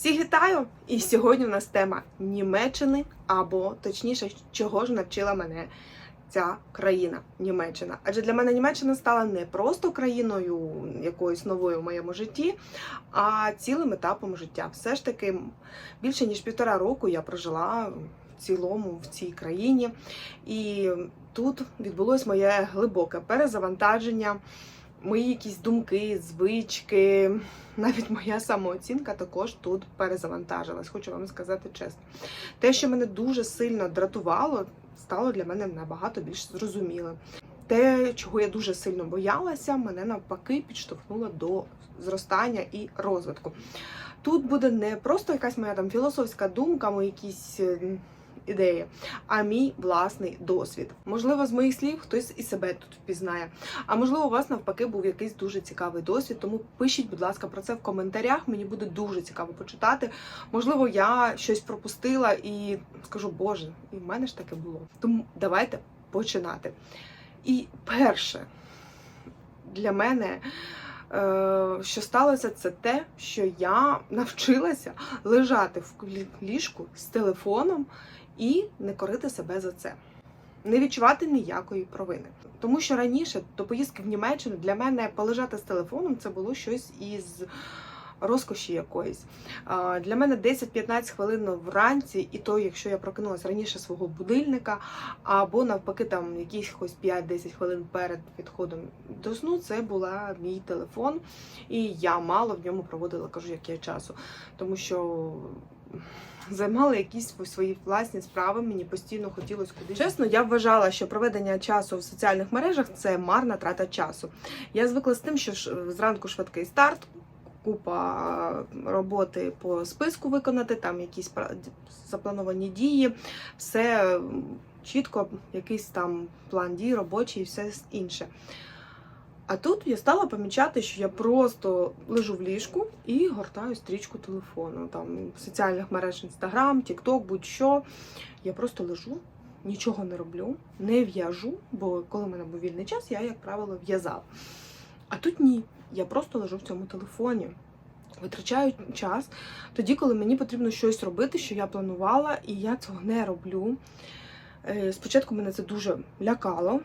Всіх вітаю! І сьогодні у нас тема Німеччини, або точніше, чого ж навчила мене ця країна Німеччина. Адже для мене Німеччина стала не просто країною якоюсь новою в моєму житті, а цілим етапом життя. Все ж таки більше ніж півтора року я прожила в цілому в цій країні, і тут відбулось моє глибоке перезавантаження. Мої якісь думки, звички, навіть моя самооцінка також тут перезавантажилась, хочу вам сказати чесно. Те, що мене дуже сильно дратувало, стало для мене набагато більш зрозумілим. Те, чого я дуже сильно боялася, мене навпаки підштовхнуло до зростання і розвитку. Тут буде не просто якась моя там філософська думка, мої якісь ідеї, а мій власний досвід. Можливо, з моїх слів хтось і себе тут впізнає. А можливо, у вас навпаки був якийсь дуже цікавий досвід. Тому пишіть, будь ласка, про це в коментарях. Мені буде дуже цікаво почитати. Можливо, я щось пропустила і скажу, Боже, і в мене ж таке було. Тому давайте починати. І перше для мене. е, Що сталося, це те, що я навчилася лежати в ліжку з телефоном і не корити себе за це. Не відчувати ніякої провини. Тому що раніше до поїздки в Німеччину для мене полежати з телефоном це було щось із розкоші якоїсь. Для мене 10-15 хвилин вранці, і то, якщо я прокинулася раніше свого будильника, або навпаки, там якихось 5-10 хвилин перед відходом до сну, це була мій телефон, і я мало в ньому проводила, кажу, як я часу. Тому що займала якісь свої власні справи. Мені постійно хотілося кудись. Чесно, я вважала, що проведення часу в соціальних мережах це марна трата часу. Я звикла з тим, що зранку швидкий старт. Купа роботи по списку виконати, там якісь заплановані дії, все чітко, якийсь там план дій робочий і все інше. А тут я стала помічати, що я просто лежу в ліжку і гортаю стрічку телефону. Там соціальних мереж Інстаграм, Тікток, будь-що. Я просто лежу, нічого не роблю, не в'яжу, бо коли в мене був вільний час, я, як правило, в'язала. А тут ні. Я просто лежу в цьому телефоні. Витрачаю час тоді, коли мені потрібно щось робити, що я планувала, і я цього не роблю. Е, Спочатку мене це дуже лякало,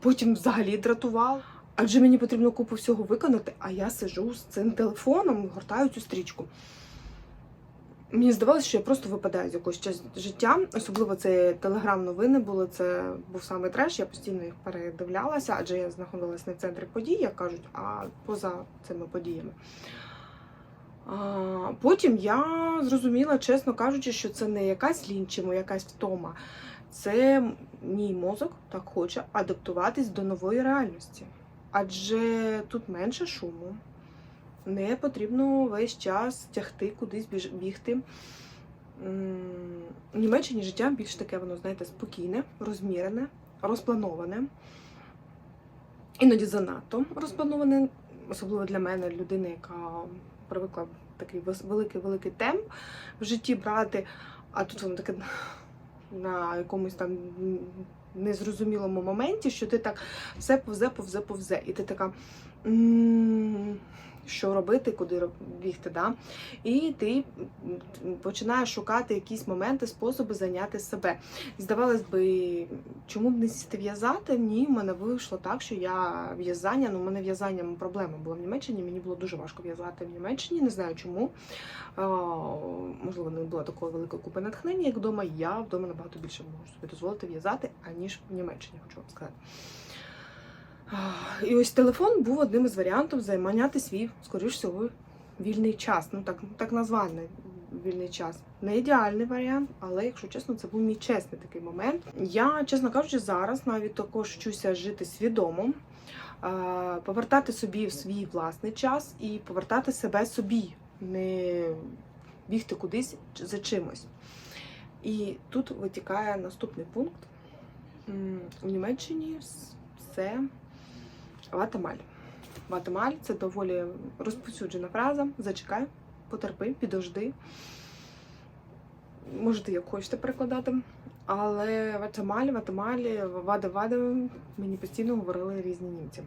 потім взагалі дратувало. Адже мені потрібно купу всього виконати, а я сижу з цим телефоном гортаю цю стрічку. Мені здавалося, що я просто випадаю з якогось час життя. Особливо це телеграм-новини були. Це був саме треш. Я постійно їх передивлялася, адже я знаходилася не в центрі подій, як кажуть, а поза цими подіями. А, Потім я зрозуміла, чесно кажучи, що це не якась лінь чи якась втома. Це мій мозок так хоче адаптуватись до нової реальності. Адже тут менше шуму, не потрібно весь час тягти кудись бігти. В Німеччині життя більш таке, воно, знаєте, спокійне, розмірене, розплановане. Іноді занадто розплановане, особливо для мене, людини, яка привикла такий великий-великий темп в житті брати, а тут воно таке на якомусь там незрозумілому моменті, що ти так все повзе, повзе, повзе. І ти така. «М, Що робити, куди бігти, да? І ти починаєш шукати якісь моменти, способи зайняти себе. Здавалось би, чому б не сісти в'язати? Ні, в мене вийшло так, що я в'язання, ну, в мене в'язанням проблема була в Німеччині. Мені було дуже важко в'язати в Німеччині, не знаю чому. Можливо, не було такої великої купи натхнення, як вдома. Я вдома набагато більше можу собі дозволити в'язати, аніж в Німеччині, хочу вам сказати. І ось телефон був одним із варіантів займаняти свій, скоріш всього, вільний час. Ну так, так названий вільний час. Не ідеальний варіант, але, якщо чесно, це був мій чесний такий момент. Я, чесно кажучи, зараз навіть також вчуся жити свідомо, повертати собі в свій власний час і повертати себе собі, не бігти кудись за чимось. І тут витікає наступний пункт. У Німеччині це Ватамаль. Ватамаль це доволі розповсюджена фраза. Зачекай, потерпи, підожди. Можете як хочете перекладати. Але Ватамаль, Ватамаль, Вада Вада мені постійно говорили різні німці.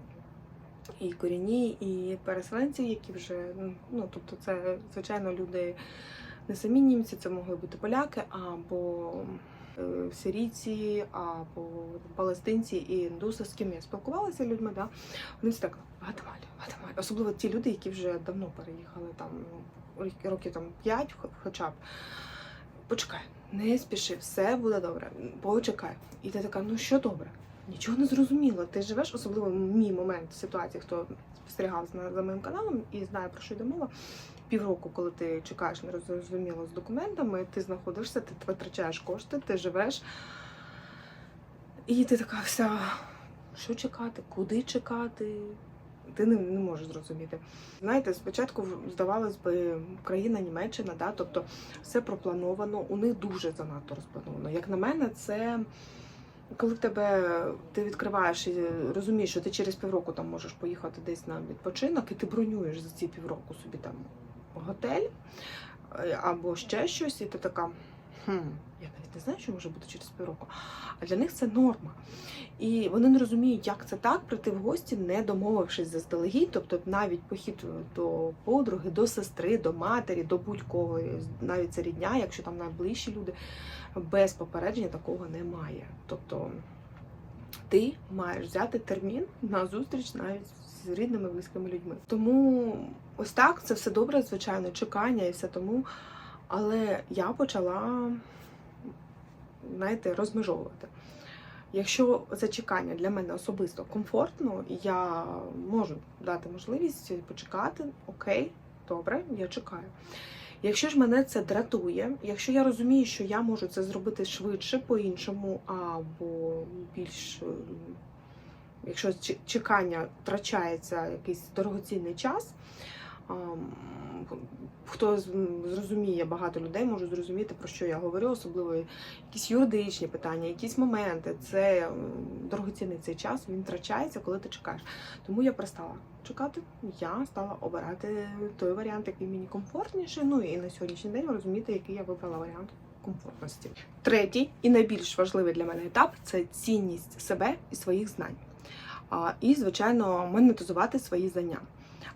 і корінні, і переселенців, які вже ну тобто, це звичайно люди не самі німці, це могли бути поляки або сирійці, або палестинці і індуси, з ким я спілкувалася людьми. Да? Вони всі так Гатамаль, Гатамаль. Особливо ті люди, які вже давно переїхали там ну, років там 5 хоча б. Почекай, не спіши, все буде добре. Почекай. І ти така, ну що добре? Нічого не зрозуміло. Ти живеш, особливо мій момент ситуації, хто спостерігав за моїм каналом і знає про що йде мова. Півроку, коли ти чекаєш нерозуміло з документами, ти знаходишся, ти витрачаєш кошти, ти живеш. І ти така вся, що чекати, куди чекати? Ти не, не можеш зрозуміти. Знаєте, спочатку здавалось би, країна Німеччина, да, тобто все проплановано, у них дуже занадто розплановано. Як на мене, це коли тебе ти відкриваєш і розумієш, що ти через півроку там можеш поїхати десь на відпочинок, і ти бронюєш за ці півроку собі там готель е, або ще щось, і ти така. Хм, я навіть не знаю, що може бути через півроку. А для них це норма. І вони не розуміють, як це так прийти в гості, не домовившись заздалегідь. Тобто навіть похід до подруги, до сестри, до матері, до будь-кого, навіть це рідня, якщо там найближчі люди, без попередження такого немає. Тобто ти маєш взяти термін на зустріч навіть з рідними близькими людьми. Тому ось так це все добре, звичайно, чекання і все тому. Але я почала, знаєте, розмежовувати. Якщо зачекання для мене особисто комфортно, я можу дати можливість почекати, окей, добре, я чекаю. Якщо ж мене це дратує, якщо я розумію, що я можу це зробити швидше, по-іншому, або більш, якщо чекання втрачається якийсь дорогоцінний час, хто зрозуміє, багато людей може зрозуміти, про що я говорю, особливо якісь юридичні питання, якісь моменти. Це дорогоцінний цей час, він втрачається, коли ти чекаєш. Тому я перестала чекати. Я стала обирати той варіант, який мені комфортніше. Ну і на сьогоднішній день розуміти, який я вибрала варіант комфортності. Третій і найбільш важливий для мене етап це цінність себе і своїх знань. І, звичайно, монетизувати свої знання.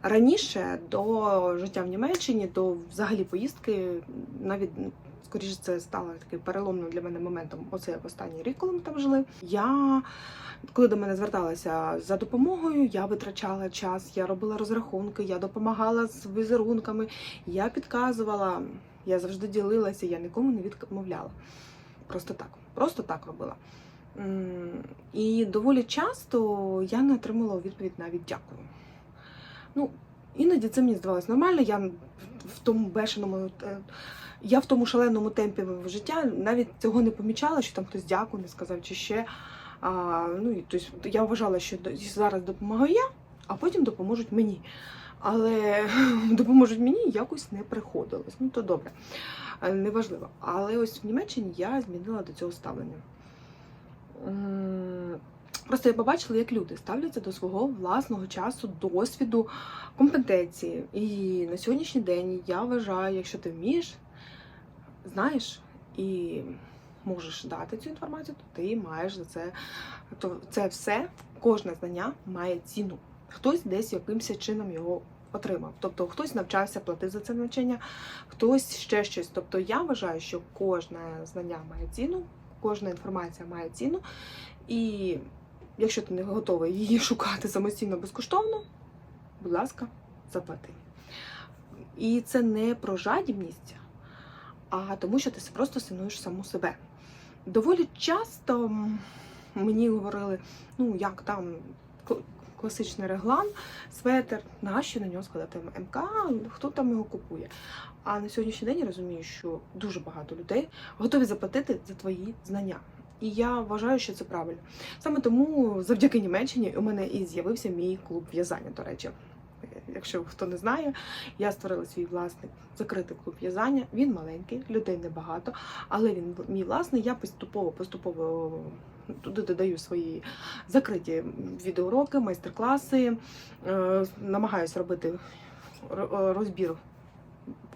Раніше до життя в Німеччині, до взагалі поїздки, навіть скоріше це стало таким переломним для мене моментом. Оце як останній рік, коли ми там жили. Я коли до мене зверталися за допомогою, я витрачала час, я робила розрахунки, я допомагала з візерунками, я підказувала, я завжди ділилася, я нікому не відмовляла. Просто так, просто так робила. І доволі часто я не отримала відповідь навіть дякую. Ну, іноді це мені здавалось нормально. Я в тому бешеному, е, я в тому шаленому темпі життя навіть цього не помічала, що там хтось дякую не сказав чи ще. А, ну, і, тобто, я вважала, що зараз допомагаю я, а потім допоможуть мені. Але допоможуть мені якось не приходилось. Ну, то добре, Е, неважливо. Але ось в Німеччині я змінила до цього ставлення. Просто я побачила, як люди ставляться до свого власного часу, досвіду, компетенції. І на сьогоднішній день я вважаю, якщо ти вмієш, знаєш і можеш дати цю інформацію, то ти маєш за це. То це все, кожне знання має ціну. Хтось десь якимось чином його отримав. Тобто хтось навчався, платив за це навчання, хтось ще щось. Тобто я вважаю, що кожне знання має ціну, кожна інформація має ціну. І якщо ти не готовий її шукати самостійно безкоштовно, будь ласка, заплати. І це не про жадібність, а тому, що ти просто синуєш саму себе. Доволі часто мені говорили, ну як там класичний реглан, светер, нащо на нього складати МК, хто там його купує. А на сьогоднішній день я розумію, що дуже багато людей готові заплатити за твої знання. І я вважаю, що це правильно. Саме тому завдяки Німеччині у мене і з'явився мій клуб в'язання, до речі. Якщо хто не знає, я створила свій власний закритий клуб в'язання. Він маленький, людей небагато, але він мій власний. Я поступово поступово туди додаю свої закриті відеоуроки, майстер-класи. Е, Намагаюся робити розбір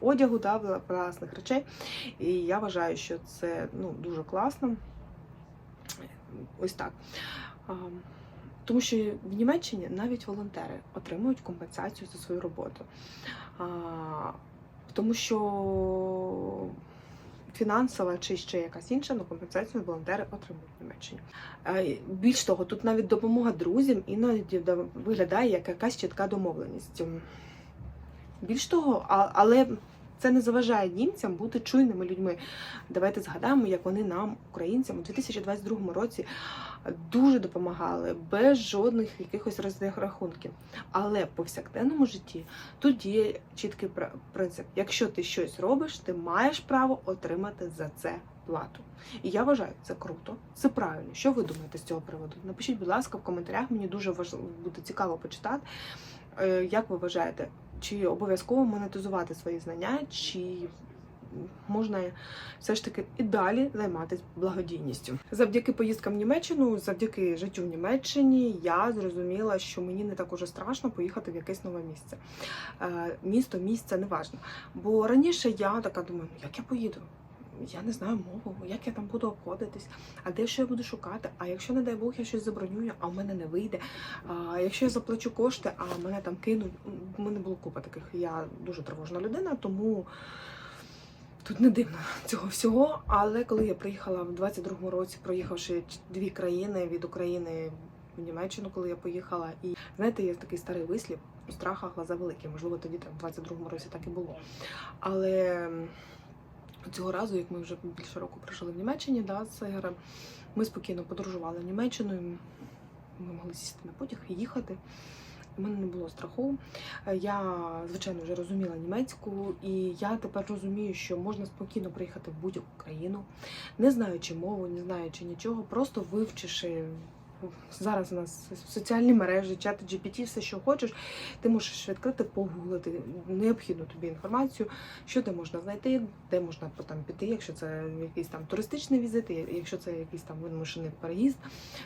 одягу да, власних речей. І я вважаю, що це ну, дуже класно. Ось так. Тому що в Німеччині навіть волонтери отримують компенсацію за свою роботу. Тому що фінансова чи ще якась інша, але компенсацію волонтери отримують в Німеччині. Більш того, тут навіть допомога друзям іноді виглядає як якась чітка домовленість. Більш того, але це не заважає німцям бути чуйними людьми. Давайте згадаємо, як вони нам, українцям, у 2022 році дуже допомагали без жодних якихось розрахунків. Але в повсякденному житті тут діє чіткий пр- принцип: якщо ти щось робиш, ти маєш право отримати за це плату. І я вважаю, це круто, це правильно. Що ви думаєте з цього приводу? Напишіть, будь ласка, в коментарях. Мені дуже важливо буде цікаво почитати. Е, Як ви вважаєте, чи обов'язково монетизувати свої знання, чи можна все ж таки і далі займатися благодійністю? Завдяки поїздкам в Німеччину, завдяки життю в Німеччині, я зрозуміла, що мені не так уже страшно поїхати в якесь нове місце. Е, Місто, місце, неважно. Бо раніше я така думаю, «Ну, як я поїду? Я не знаю мову, як я там буду обходитись, а де що я буду шукати? А якщо, не дай Бог, я щось забронюю, а в мене не вийде. А якщо я заплачу кошти, а мене там кинуть, у мене було купа таких. Я дуже тривожна людина, тому тут не дивно цього всього. Але коли я приїхала в 22-му році, проїхавши дві країни від України в Німеччину, коли я поїхала, і знаєте, є такий старий вислів у страхах глаза великі. Можливо, тоді там в 22-му році так і було. Але цього разу, як ми вже більше року прожили в Німеччині, да, з ми спокійно подорожували Німеччиною. Ми могли сісти на потяг і їхати. У мене не було страху. Я, звичайно, вже розуміла німецьку, і я тепер розумію, що можна спокійно приїхати в будь-яку країну, не знаючи мову, не знаючи нічого, просто вивчивши. Зараз у нас соціальні мережі, чати GPT, все, що хочеш, ти можеш відкрити, погуглити необхідну тобі інформацію, що де можна знайти, де можна там піти, якщо це якийсь там туристичний візит, якщо це якийсь там вимушений переїзд,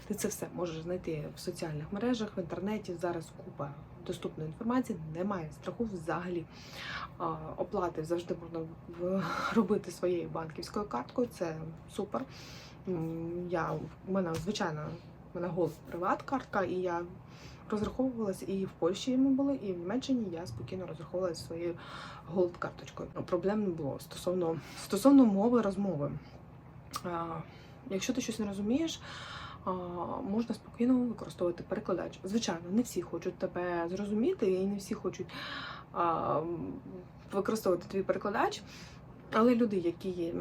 ти це все можеш знайти в соціальних мережах, в інтернеті. Зараз купа доступної інформації, немає страху взагалі. Оплати завжди можна в- робити своєю банківською карткою. Це супер. Я у мене звичайно у мене голд приват-картка, і я розраховувалася і в Польщі ми були, і в Німеччині я спокійно розраховувалася своєю голд карточкою. Проблем не було стосовно стосовно мови розмови. А, Якщо ти щось не розумієш, можна спокійно використовувати перекладач. Звичайно, не всі хочуть тебе зрозуміти, і не всі хочуть а, використовувати твій перекладач, але люди, які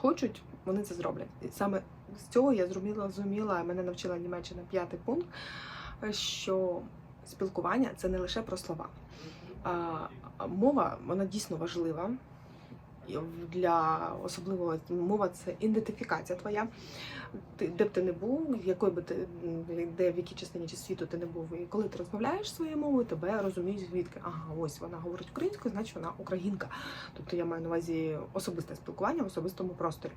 хочуть, вони це зроблять. І саме з цього я зрозуміла, зрозуміла, мене навчила Німеччина п'ятий пункт, що спілкування це не лише про слова. Мова вона дійсно важлива. Для особливо мова це ідентифікація твоя. Ти де б ти не був, якої би ти де в якій частині світу ти не був. І коли ти розмовляєш своєю мовою, тебе розуміють звідки. Ага, ось вона говорить українською, значить вона українка. Тобто я маю на увазі особисте спілкування в особистому просторі.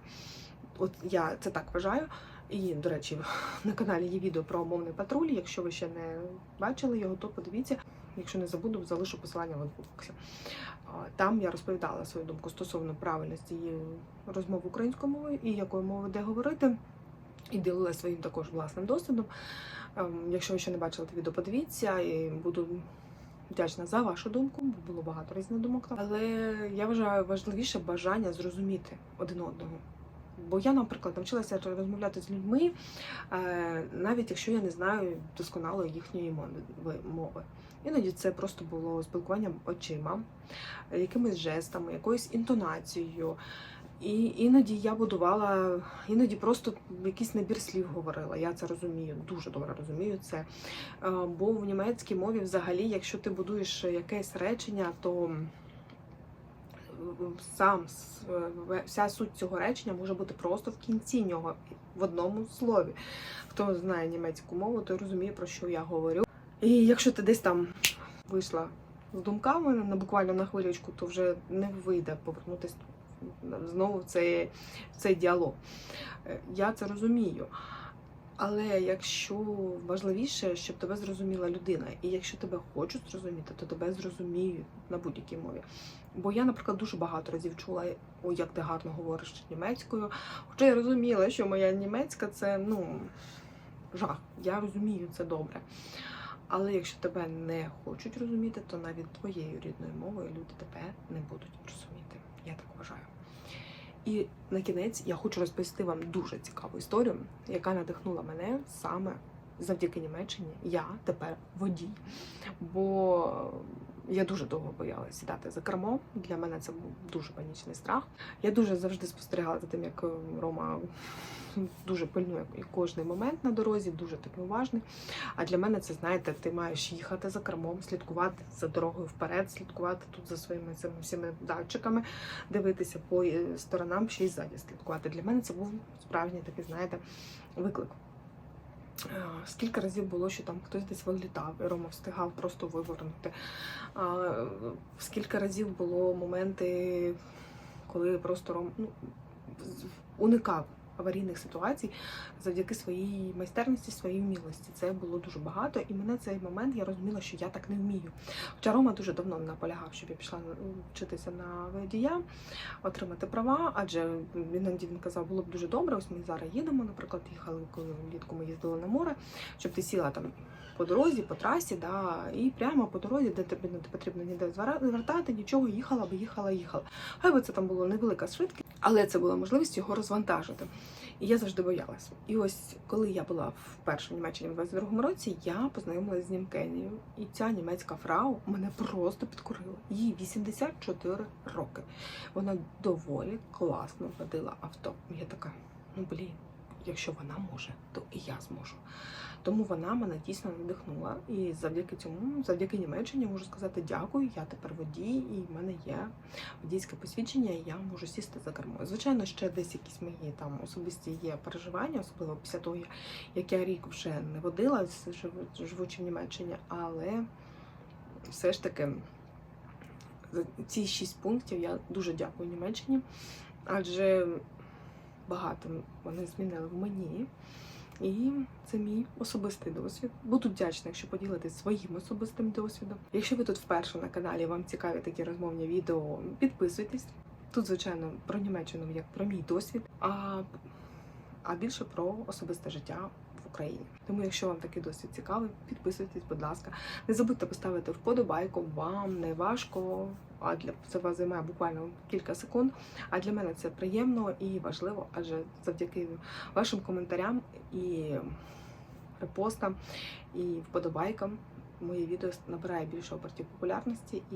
От я це так вважаю. І, до речі, на каналі є відео про мовний патруль. Якщо ви ще не бачили його, то подивіться. Якщо не забуду, залишу посилання в інфобоксі. Там я розповідала свою думку стосовно правильності розмови українською мовою і якою мовою де говорити. І ділилася своїм також власним досвідом. Ем, Якщо ви ще не бачили те відео, подивіться і буду вдячна за вашу думку, бо було багато різних думок. Але я вважаю важливіше бажання зрозуміти один одного. Бо я, наприклад, навчилася розмовляти з людьми, е, навіть якщо я не знаю досконало їхньої мови-. Іноді це просто було спілкуванням очима, якимись жестами, якоюсь інтонацією. І іноді я будувала, іноді просто якийсь набір слів говорила. Я це розумію, дуже добре розумію це. Е, Бо в німецькій мові, взагалі, якщо ти будуєш якесь речення, то сам вся суть цього речення може бути просто в кінці нього в одному слові. Хто знає німецьку мову, той розуміє, про що я говорю. І якщо ти десь там вийшла з думками на буквально на хвилючку, то вже не вийде повернутися знову в цей, в цей діалог. Е, Я це розумію. Але якщо важливіше, щоб тебе зрозуміла людина, і якщо тебе хочуть зрозуміти, то тебе зрозуміють на будь-якій мові. Бо я, наприклад, дуже багато разів чула, ой, як ти гарно говориш німецькою. Хоча я розуміла, що моя німецька це ну жах. Я розумію це добре. Але якщо тебе не хочуть розуміти, то навіть твоєю рідною мовою люди тебе не будуть розуміти. Я так вважаю. І на кінець я хочу розповісти вам дуже цікаву історію, яка надихнула мене саме завдяки Німеччині. Я тепер водій. Бо я дуже довго боялася сідати за кермо. Для мене це був дуже панічний страх. Я дуже завжди спостерігала за тим, як е, Рома дуже пильнує кожний момент на дорозі, дуже такий уважний. А для мене це, знаєте, ти маєш їхати за кермом, слідкувати за дорогою вперед, слідкувати тут за своїми цими всіми датчиками, дивитися по е, сторонам, ще й ззаді слідкувати. Для мене це був справжній такий, знаєте, виклик. Е, Скільки разів було, що там хтось десь вилітав, і Рома встигав просто вивернути. Скільки разів було моменти, коли просто Ром ну, уникав аварійних ситуацій завдяки своїй майстерності, своїй вмілості. Це було дуже багато, і мене цей момент я розуміла, що я так не вмію. Хоча Рома дуже давно наполягав, щоб я пішла вчитися на водія, отримати права, адже іноді він казав, було б дуже добре. Ось ми зараз їдемо. Наприклад, їхали, коли влітку ми їздили на море, щоб ти сіла там по дорозі, по трасі, да, і прямо по дорозі, де тобі не потрібно ніде звертати, нічого, їхала би, їхала, їхала. Хай би це там було невелика швидкість, але це була можливість його розвантажити. І я завжди боялась. І ось коли я була вперше в Німеччині в 22-му році, я познайомилася з Німкенією. І ця німецька фрау мене просто підкурила. Їй 84 роки. Вона доволі класно водила авто. Я така, ну блін, якщо вона може, то і я зможу. Тому вона мене дійсно надихнула. І завдяки цьому, завдяки Німеччині, можу сказати дякую. Я тепер водій, і в мене є водійське посвідчення, і я можу сісти за кермо. Звичайно, ще десь якісь мої там особисті є переживання, особливо після того, як я рік вже не водила, живу- живучи в Німеччині, але все ж таки за ці шість пунктів я дуже дякую Німеччині, адже багато вони змінили в мені. І це мій особистий досвід. Буду вдячна, якщо поділитесь своїм особистим досвідом. Якщо ви тут вперше на каналі, вам цікаві такі розмовні відео, підписуйтесь. Тут, звичайно, про Німеччину як про мій досвід, а, а більше про особисте життя в Україні. Тому, якщо вам такий досвід цікавий, підписуйтесь, будь ласка. Не забудьте поставити вподобайку, вам не важко, а для це вас займає буквально кілька секунд. А для мене це приємно і важливо, адже завдяки вашим коментарям і репостам і вподобайкам моє відео набирає більше обертів популярності, і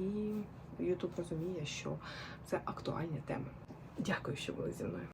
YouTube розуміє, що це актуальні теми. Дякую, що були зі мною.